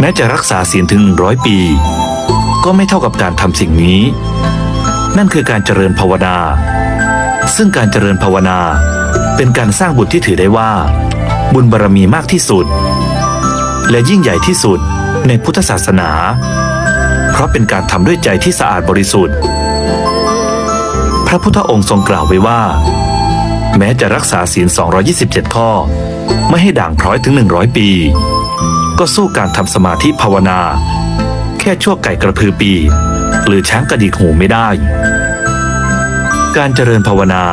แม้จะรักษาศีลถึง100ปี ก็ไม่เท่ากับการทำสิ่งนี้ นั่นคือการเจริญภาวนา ซึ่งการเจริญภาวนา เป็นการสร้างบุญที่ถือได้ว่า บุญบารมีมากที่สุด และยิ่งใหญ่ที่สุดในพุทธศาสนา เพราะเป็นการทำด้วยใจที่สะอาดบริสุทธิ์ พระพุทธองค์ทรงกล่าวไว้ว่า แม้จะรักษาศีล 227 ข้อ ไม่ให้ด่างพร้อยถึง 100 ปี ก็สู้การทำสมาธิภาวนา แค่ชั่วไก่กระพือปี หรือช้างกระดิกหูไม่ได้ การเจริญภาวนา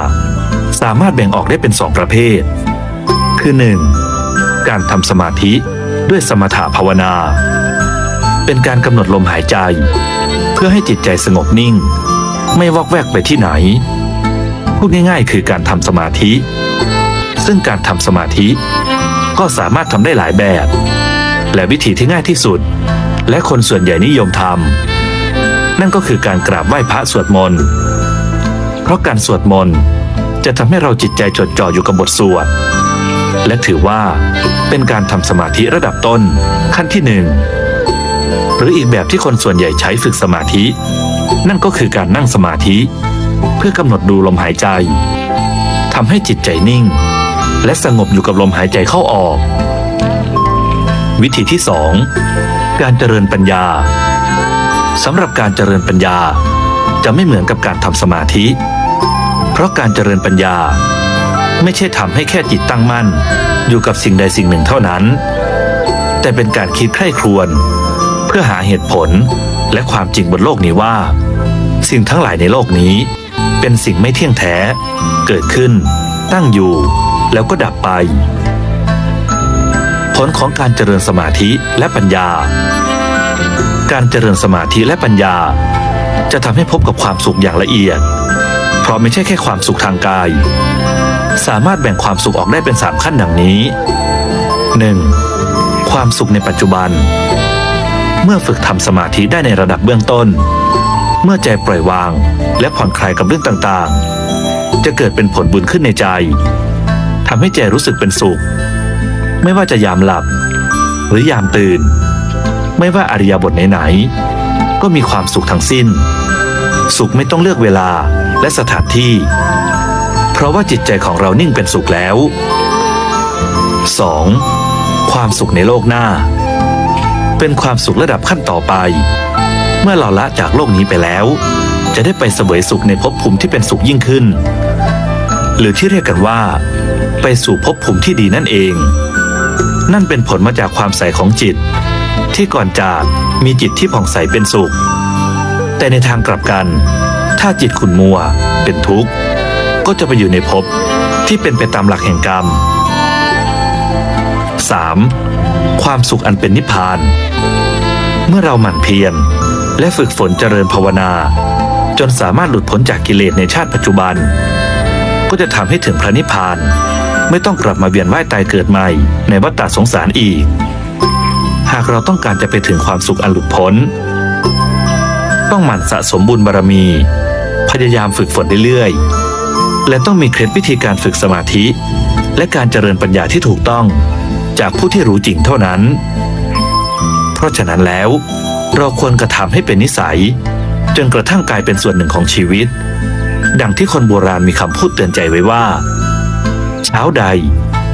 สามารถแบ่งออกได้เป็นสองประเภท คือ 1. การทำสมาธิด้วยสมถะภาวนา เป็นการกำหนดลมหายใจ เพื่อให้จิตใจสงบนิ่ง ไม่วอกแวกไปที่ไหน พูดง่ายๆ คือการทำสมาธิ ซึ่งการทำสมาธิก็สามารถทำได้หลายแบบ และวิธีที่ง่ายที่สุด และคนส่วนใหญ่นิยมทำนั่นก็คือการกราบไหว้พระสวดมนต์ เพราะการสวดมนต์จะทำให้เราจิตใจจดจ่ออยู่กับบทสวด และถือว่าเป็นการทำสมาธิระดับต้นขั้นที่หนึ่งหรืออีกแบบที่คนส่วนใหญ่ใช้ฝึกสมาธิ นั่นก็คือการนั่งสมาธิ เพื่อกำหนดดูลมหายใจทำให้จิตใจนิ่ง และสงบอยู่กับลมหายใจเข้าออก วิธีที่สองการเจริญปัญญาสำหรับการเจริญปัญญาจะไม่เหมือนกับการทำสมาธิ เพราะการเจริญปัญญา ไม่ใช่ทำให้แค่จิตตั้งมั่น อยู่กับสิ่งใดสิ่งหนึ่งเท่านั้น แต่เป็นการคิดใคร่ครวญเพื่อหาเหตุผลและความจริงบนโลกนี้ว่า สิ่งทั้งหลายในโลกนี้ เป็นสิ่งไม่เที่ยงแท้ เกิดขึ้น ตั้งอยู่ แล้วก็ดับไป ผลของการเจริญสมาธิและปัญญา การเจริญสมาธิและปัญญา จะทำให้พบกับความสุขอย่างละเอียด เพราะไม่ใช่แค่ความสุขทางกาย สามารถแบ่งความสุขออกได้เป็นสามขั้นดังนี้ 1. ความสุขในปัจจุบัน เมื่อฝึกทำสมาธิได้ในระดับเบื้องต้น เมื่อใจปล่อยวางและผ่อนคลายกับเรื่องต่างๆ จะเกิดเป็นผลบุญขึ้นในใจทำให้ใจรู้สึกเป็นสุข ไม่ว่าจะยามหลับ หรือยามตื่น ไม่ว่าอริยบทไหนๆก็มีความสุขทั้งสิ้น สุขไม่ต้องเลือกเวลาและสถานที่ เพราะว่าจิตใจของเรานิ่งเป็นสุขแล้ว 2. ความสุขในโลกหน้า เป็นความสุขระดับขั้นต่อไป เมื่อเราละจากโลกนี้ไปแล้ว จะได้ไปเสวยสุขในภพภูมิที่เป็นสุขยิ่งขึ้น หรือที่เรียกกันว่า ไปสู่ภพภูมิที่ดีนั่นเอง นั่นเป็นผลมาจากความใสของจิต ที่ก่อนจากมีจิตที่ผ่องใสเป็นสุข แต่ในทางกลับกัน ถ้าจิตขุ่นมัว เป็นทุกข์ ก็จะไปอยู่ในภพที่เป็นไปตามหลักแห่งกรรม 3. ความสุขอันเป็นนิพพาน เมื่อเราหมั่นเพียรและฝึกฝนเจริญภาวนา จนสามารถหลุดพ้นจากกิเลสในชาติปัจจุบัน ก็จะทำให้ถึงพระนิพพาน ไม่ต้องกลับมาเวียนว่ายตายเกิดใหม่ ในวัฏฏะสงสารอีก หากเราต้องการจะไปถึงความสุขอันหลุดพ้น ต้องหมั่นสะสมบุญบารมี พยายามฝึกฝนเรื่อยๆ และต้องมีเคล็ดวิธีการฝึกสมาธิ และการเจริญปัญญาที่ถูกต้อง จากผู้ที่รู้จริงเท่านั้น เพราะฉะนั้นแล้ว เราควรกระทำให้เป็นนิสัย จนกระทั่งกลายเป็นส่วนหนึ่งของชีวิต ดังที่คนโบราณมีคำพูดเตือนใจไว้ว่า เช้าใด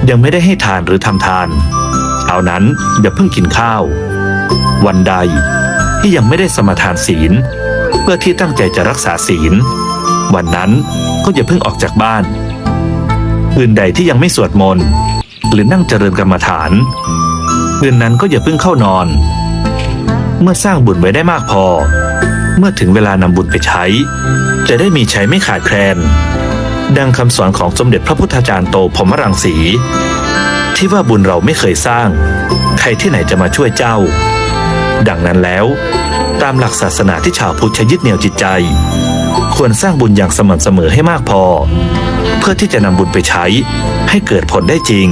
ยังไม่ได้ให้ทานหรือทำทาน เช้านั้นอย่าเพิ่งกินข้าว วันใดที่ยังไม่ได้สมาทานศีล เพื่อที่ตั้งใจจะรักษาศีล วันนั้นก็อย่าเพิ่งออกจากบ้านคืนใดที่ยังไม่สวดมนต์หรือนั่งเจริญกรรมฐานคืนนั้นก็อย่าเพิ่งเข้านอน เมื่อสร้างบุญไว้ได้มากพอ เมื่อถึงเวลานำบุญไปใช้ จะได้มีใช้ไม่ขาดแคลน ดังคำสอนของสมเด็จพระพุทธจารย์โตพรหมรังสี ที่ว่าบุญเราไม่เคยสร้าง ใครที่ไหนจะมาช่วยเจ้า ดังนั้นแล้ว ตามหลักศาสนาที่ชาวพุทธยึดเหนี่ยวจิตใจ ควรสร้างบุญอย่างสม่ำเสมอให้มากพอ เพื่อที่จะนำบุญไปใช้ให้เกิดผลได้จริง